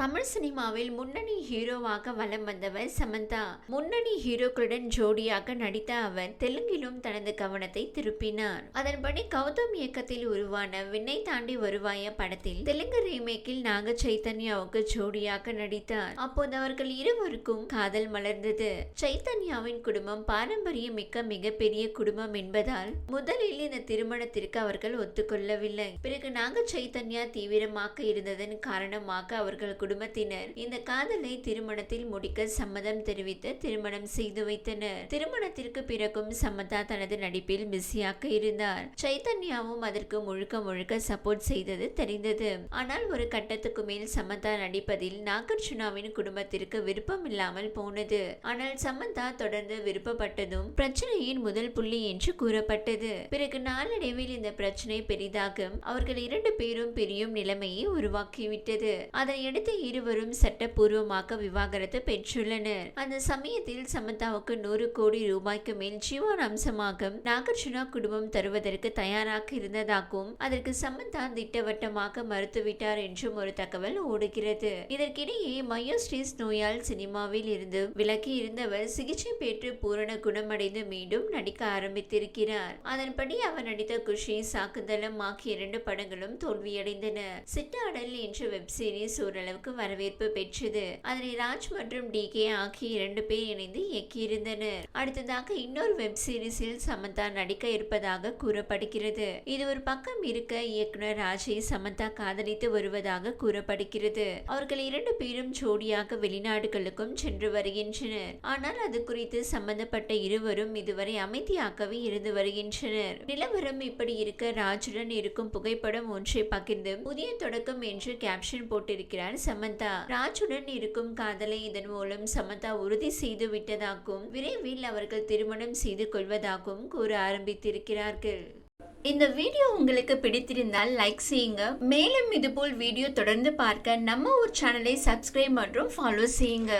தமிழ் சினிமாவில் முன்னணி ஹீரோவாக வலம் வந்தவர் சமந்தா. முன்னணி ஹீரோக்களுடன் ஜோடியாக நடித்த அவர் தெலுங்கிலும் தனது கவனத்தை திருப்பினார். அதன்படி கௌதம் இயக்கத்தில் உருவான விண்ணை தாண்டி வருவாய படத்தில் தெலுங்கு ரீமேக்கில் நாக சைத்தன்யாவுக்கு ஜோடியாக நடித்தார். அப்போது அவர்கள் இருவருக்கும் காதல் மலர்ந்தது. சைத்தன்யாவின் குடும்பம் பாரம்பரியம் மிக்க மிகப்பெரிய குடும்பம் என்பதால் முதலில் இந்த திருமணத்திற்கு அவர்கள் ஒத்துக்கொள்ளவில்லை. பிறகு நாக சைத்தன்யா தீவிரமாக இருந்ததன் காரணமாக அவர்கள் குடும்பத்தினர். இந்த காதலை திருமணத்தில் முடிக்க சம்மதம் தெரிவித்து திருமணம் செய்து வைத்தனர். திருமணத்திற்கு பிறகும் சமதா தனது நடிப்பில் பிஸியாக இருந்தார். சைதன்யாவும் அதற்கு முழுக்க முழுக்க சப்போர்ட் செய்தது தெரிந்தது. ஆனால் ஒரு கட்டத்துக்கு மேல் சமந்தா நடிப்பதில் நாகார்ஜுனாவின் குடும்பத்திற்கு விருப்பம் இல்லாமல் போனது. ஆனால் சமந்தா தொடர்ந்து விருப்பப்பட்டதும் பிரச்சனையின் முதல் புள்ளி என்று கூறப்பட்டது. பிறகு நாளடைவில் இந்த பிரச்சனை பெரிதாகும். அவர்கள் இரண்டு பேரும் பிரியும் நிலைமையை உருவாக்கிவிட்டது. அதனையடுத்து இருவரும் சட்டப்பூர்வமாக விவாகரத்து பெற்றுள்ளனர். அந்த சமயத்தில் சமந்தாவுக்கு நூறு கோடி ரூபாய்க்கு மேல் ஜீவான் அம்சமாக நாகார்ஜுனா குடும்பம் தருவதற்கு தயாராக இருந்ததாகவும் அதற்கு சமந்தா திட்டவட்டமாக மறுத்துவிட்டார் என்றும் ஒரு தகவல் ஓடுகிறது. இதற்கிடையே மயோஸ்டிஸ் நோயால் சினிமாவில் இருந்து விலகி இருந்தவர் சிகிச்சை பெற்று பூரண குணமடைந்து மீண்டும் நடிக்க ஆரம்பித்திருக்கிறார். அதன்படி அவர் நடித்த குஷி சாக்குந்தலம் ஆகிய இரண்டு படங்களும் தோல்வியடைந்தன. சிட்டாடல் என்ற வெப் சீரிஸ் ஓரளவுக்கு வரவேற்பு பெற்றது. அதனை ராஜ் மற்றும் டி கே ஆகிய இரண்டு பேர் இணைந்து இயக்கியிருந்தனர். அடுத்ததாக இன்னொரு வெப் சீரிஸில் சமந்தா நடிக்க இருப்பதாக கூறப்படுகிறது. இது ஒரு பக்கம் இருக்க இயக்குனர் ராஜை சமந்தா காதலித்து வருவதாக கூறப்படுகிறது. அவர்கள் இரண்டு பேரும் ஜோடியாக வெளிநாடுகளுக்கும் சென்று வருகின்றனர். ஆனால் அது குறித்து சம்பந்தப்பட்ட இருவரும் இதுவரை அமைதியாகவே இருந்து வருகின்றனர். நிலவரம் இப்படி இருக்க ராஜுடன் இருக்கும் புகைப்படம் ஒன்றை பகிர்ந்து புதிய தொடக்கம் என்று கேப்ஷன் போட்டிருக்கிறார் சமந்தா. ராஜுடன் இருக்கும் காதலை இதன் மூலம் சமந்தா உறுதி செய்து விட்டதாகவும் விரைவில் அவர்கள் திருமணம் செய்து கொள்வதாகவும் கூற ஆரம்பித்திருக்கிறார்கள். இந்த வீடியோ உங்களுக்கு பிடித்திருந்தால் லைக் செய்யுங்க. மேலும் இதுபோல் வீடியோ தொடர்ந்து பார்க்க நம்ம ஒரு சேனலை சப்ஸ்கிரைப் மற்றும் ஃபாலோ செய்யுங்க.